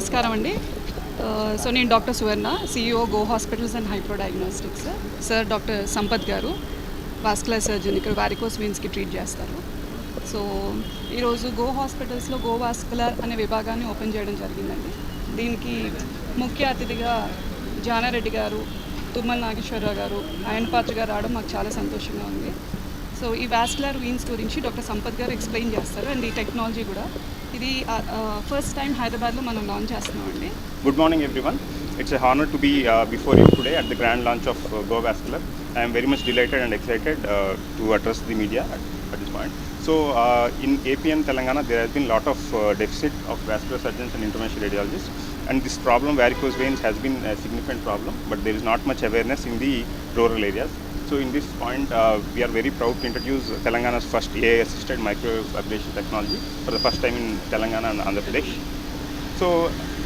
నమస్కారం అండి. సో నేను doctor Suvarna CEO Go hospitals and Hypro diagnostics sir doctor Sampath గారు వాస్కులర్ సర్జన్ ఇక్కడ వారికోస్ వీన్స్కి ట్రీట్ చేస్తారు. సో ఈరోజు గో హాస్పిటల్స్లో గో వాస్కులర్ అనే విభాగాన్ని ఓపెన్ చేయడం జరిగిందండి. దీనికి ముఖ్య అతిథిగా జానారెడ్డి గారు తుమ్మల నాగేశ్వరరావు గారు ఆయన పాత్ర గారు రావడం మాకు చాలా సంతోషంగా ఉంది. సో ఈ వాస్కులర్ వీన్స్ గురించి డాక్టర్ సంపత్ గారు ఎక్స్ప్లెయిన్ చేస్తారు. అండ్ ఈ టెక్నాలజీ కూడా ఇది ఫస్ట్ టైం హైదరాబాద్లో మనం లాంచ్ చేస్తున్నామండి Good morning, everyone. It's a honor to be uh, before you today at the grand launch of uh, Go Vascular. I am very much delighted and excited uh, to address the media at, at this point. So, uh, in AP and Telangana, there has been a lot of uh, deficit of vascular surgeons and interventional radiologists, and this problem, varicose veins, has been a significant problem. But there is not much awareness in the rural areas. So, in this point, uh, we are very proud to introduce Telangana's first AI-assisted technology ablation technology for the first time in Telangana and Andhra Pradesh. So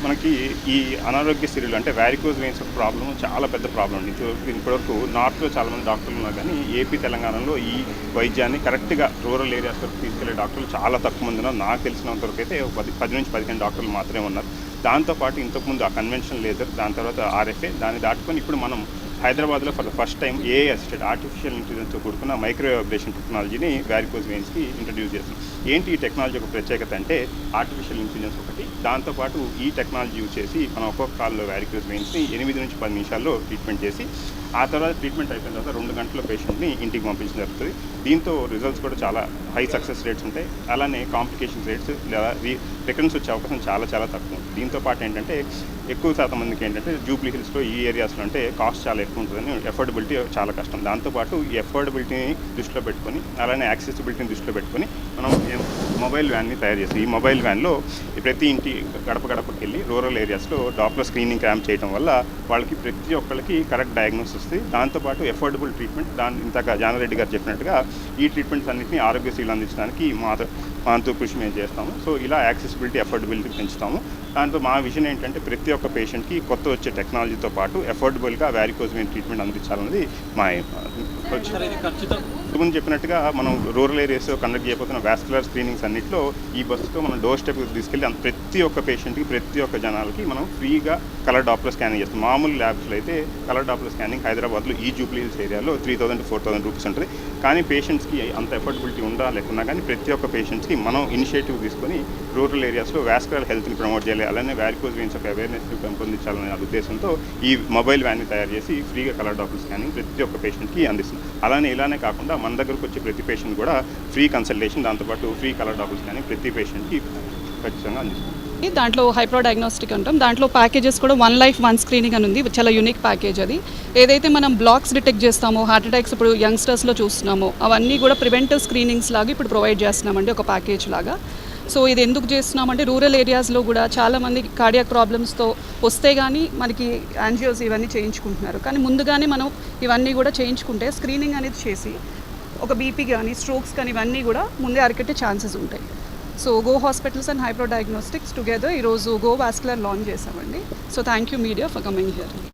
మనకి ఈ అనారోగ్య సిరీలు అంటే varicose veins ఒక problem చాలా పెద్ద problem అండి. So ఇప్పటివరకు నార్త్లో చాలామంది డాక్టర్లు ఉన్నారు కానీ ఏపీ తెలంగాణలో ఈ వైద్యాన్ని కరెక్ట్గా రూరల్ ఏరియాస్ వరకు తీసుకెళ్ళే డాక్టర్లు చాలా తక్కువ మంది ఉన్నారు. నాకు తెలిసినంతవరకు అయితే ఒక పది పది నుంచి పదిహేను డాక్టర్లు మాత్రమే ఉన్నారు. దాంతోపాటు ఇంతకుముందు ఆ కన్వెన్షన్ లేజర్ దాని తర్వాత ఆర్ఎఫ్ఏ దాన్ని దాటుకొని ఇప్పుడు మనం హైదరాబాద్లో for the first time AI assisted artificial ఇంటెలిజెన్స్తో కూడుకున్న మైక్రో అబ్లేషన్ టెక్నాలజీని వ్యారికోజ్ వెయిన్స్కి ఇంట్రడ్యూస్ చేస్తాం ఏంటి ఈ టెక్నాలజీ యొక్క ప్రత్యేకత అంటే ఆర్టిఫిషియల్ ఇంటెలిజెన్స్ ఒకటి. దాంతోపాటు ఈ టెక్నాలజీ యూజ్ చేసి మనం ఒక్కొక్క కాల్లో వ్యారికోజ్ వెయిన్స్ని ఎనిమిది నుంచి పది నిమిషాల్లో ట్రీట్మెంట్ చేసి ఆ తర్వాత ట్రీట్మెంట్ అయిపోయిన తర్వాత రెండు గంటల పేషెంట్ని ఇంటికి పంపించడం జరుగుతుంది. దీంతో రిజల్ట్స్ కూడా చాలా హై సక్సెస్ రేట్స్ ఉంటాయి. అలానే కాంప్లికేషన్స్ రేట్స్ లేదా రికరెన్స్ వచ్చే అవకాశం చాలా చాలా తక్కువ ఉంటుంది దీంతో పాటు ఏంటంటే ఎక్కువ శాతం మందికి ఏంటంటే జూబ్లీ హిల్స్లో ఈ ఏరియాస్లో అంటే కాస్ట్ చాలా ఎక్కువ ఉంటుందని ఎఫోర్డబిలిటీ చాలా కష్టం. దాంతోపాటు ఈ ఎఫోర్డబిలిటీని దృష్టిలో పెట్టుకొని అలానే యాక్సెసిబిలిటీని దృష్టిలో పెట్టుకొని మనం మొబైల్ వ్యాన్ని తయారు చేస్తాం ఈ మొబైల్ వ్యాన్లో ప్రతి ఇంటి గడప గడపకి వెళ్ళి రూరల్ ఏరియాస్లో డాక్టర్ స్క్రీనింగ్ క్యాంప్ చేయడం వల్ల వాళ్ళకి ప్రతి ఒక్కరికి కరెక్ట్ డయాగ్నోసిస్ వస్తాయి. దాంతోపాటు ఎఫోర్డబుల్ ట్రీట్మెంట్ దాని ఇంతక జానారెడ్డి గారు చెప్పినట్టుగా ఈ ట్రీట్మెంట్స్ అన్నింటినీ ఆరోగ్యశ్రీలు అందించడానికి మా మాతో కృషి మేము చేస్తాము. సో ఇలా యాక్సెసిబిలిటీ ఎఫోర్డబిలిటీ పెంచుతాము. దాంతో మా విజన్ ఏంటంటే ప్రతి ఒక్క పేషెంట్కి కొత్త వచ్చే టెక్నాలజీతో పాటు ఎఫోర్డబుల్గా వ్యారికోజ్ ట్రీట్మెంట్ అందించాలన్నది మా ఇంతకుముందు చెప్పినట్టుగా మనం రూరల్ ఏరియాస్లో కండక్ట్ చేయబోతున్న వాస్కులర్ స్క్రీనింగ్స్ అన్నింటిలో ఈ బస్సుతో మనం డోర్ స్టెప్ తీసుకెళ్ళి ప్రతి ఒక్క పేషెంట్కి ప్రతి ఒక్క జనాలకి మనం ఫ్రీగా కలర్ డాప్లర్ స్కానింగ్ చేస్తాం. మామూలు ల్యాబ్స్లో అయితే కలర్ డాప్లర్ స్కానింగ్ హైదరాబాద్లో ఈ జూబ్లీ హిల్స్ ఏరియాలో three thousand to four thousand rupees ఉంటుంది. కానీ పేషెంట్స్కి అంత ఎఫర్టబిలిటీ ఉందా లేకున్నా కానీ ప్రతి ఒక్క పేషెంట్స్కి మనం ఇనిషియేటివ్ తీసుకొని రూరల్ ఏరియాస్లో వాస్కులర్ హెల్త్ని ప్రమోట్ చేయాలి. అలానే వ్యారికోజ్ వెయిన్స్ యొక్క అవేర్నెస్ని పెంపొందించాలనే ఉద్దేశంతో ఈ మొబైల్ వ్యాన్ని తయారు చేసి ఫ్రీగా కలర్ డాప్లర్ స్కానింగ్ ప్రతి ఒక్క పేషెంట్కి అందిస్తుంది అలానే ఇలానే కాకుండా మన దగ్గరకు వచ్చే ప్రతి పేషెంట్ కూడా ఫ్రీ కన్సల్టేషన్ దాంతోపాటు ఫ్రీ కలర్ డాప్లర్ కానీ ప్రతి పేషెంట్కి ఖచ్చితంగా అందిస్తాం దాంట్లో హైప్రో డయాగ్నోస్టిక్ అంటాం. దాంట్లో ప్యాకేజెస్ కూడా వన్ లైఫ్ వన్ స్క్రీనింగ్ అని ఉంది. చాలా యూనిక్ ప్యాకేజ్ అది. ఏదైతే మనం బ్లాక్స్ డిటెక్ట్ చేస్తామో హార్ట్ అటాక్స్ ఇప్పుడు యంగ్స్టర్స్లో చూస్తున్నామో అవన్నీ కూడా ప్రివెంటివ్ స్క్రీనింగ్స్ లాగా ఇప్పుడు ప్రొవైడ్ చేస్తున్నామండి ఒక ప్యాకేజ్ లాగా. సో ఇది ఎందుకు చేస్తున్నామంటే రూరల్ ఏరియాస్లో కూడా చాలామంది కార్డియాక్ ప్రాబ్లమ్స్తో వస్తే కానీ మనకి యాంజియోస్ ఇవన్నీ చేయించుకుంటున్నారు. కానీ ముందుగానే మనం ఇవన్నీ కూడా చేయించుకుంటే స్క్రీనింగ్ అనేది చేసి ఒక బీపీ కానీ స్ట్రోక్స్ కానీ ఇవన్నీ కూడా ముందే అరికట్టే ఛాన్సెస్ ఉంటాయి. So Go hospitals and Hypro diagnostics together ఈరోజు గో వాస్కులర్ లాంచ్ చేసామండి so thank you media for coming here